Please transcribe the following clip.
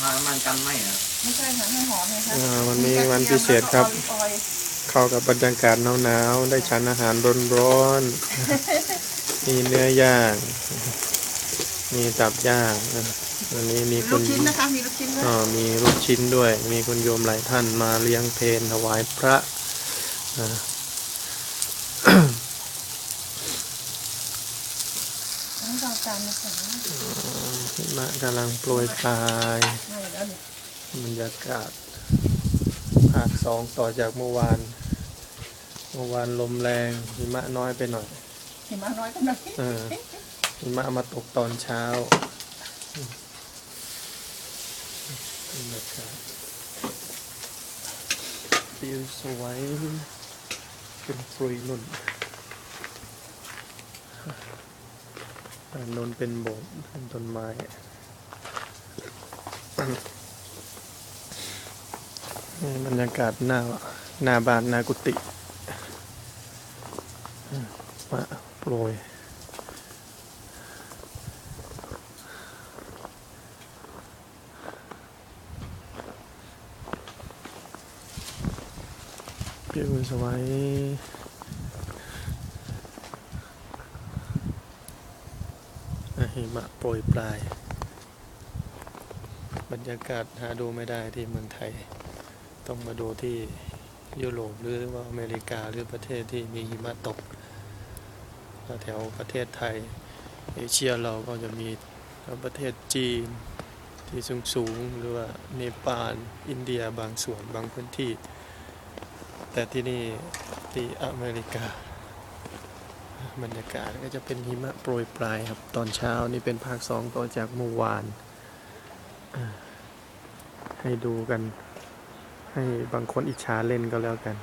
มามันกันไหมนะไม่ใช่ค่ะให้หอมไงคะอ่าวันนี้วันพิเศษครับออยเข้ากับบรรยากาศหนาวๆได้ฉันอาหารร้อนๆ มีเนื้อย่างมีตับย่างนะวันนี้มีมีคุลูณกชิ้นนะคะ มีลูกชิ้นด้วยอ่ามีลูกชิ้นด้วย มีคุณโยมหลายท่านมาเลี้ยงเพลถวายพระอ่า ต้องเอา จานมาใส่นะหิมะกำลังโปรยปลายไม่แล้วเนี่ยบรรยากาศภาคสองต่อจากเมื่อวาน เมื่อวานลมแรงหิมะน้อยไปหน่อยหิมะน้อยกันหน่อยเออหิมะมาตกตอนเช้าบรรยากาศวิวสวยเป็นฟรุยนุ่น ด้านโนนเป็นโบสถ์เป็นต้นไม้นี่บรรยากาศหน้าหน้าบ้านหน้ากุฏิมาโปรยเปียกสวยอะ หิมะโปรยปลาย บรรยากาศหาดูไม่ได้ที่เมืองไทย ต้องมาดูที่ยุโรปหรือว่าอเมริกาหรือประเทศที่มีหิมะตกแถวประเทศไทย เอเชียเราก็จะมีประเทศจีนที่สูงสูงหรือว่าเนปาลอินเดียบางส่วนบางพื้นที่ แต่ที่นี่ที่อเมริกา บรรยากาศก็จะเป็นหิมะโปรยปลายครับ ตอนเช้านี่เป็นภาคสองต่อจากเมื่อวาน ให้ดูกัน ให้บางคนอิจฉาเล่นก็แล้วกัน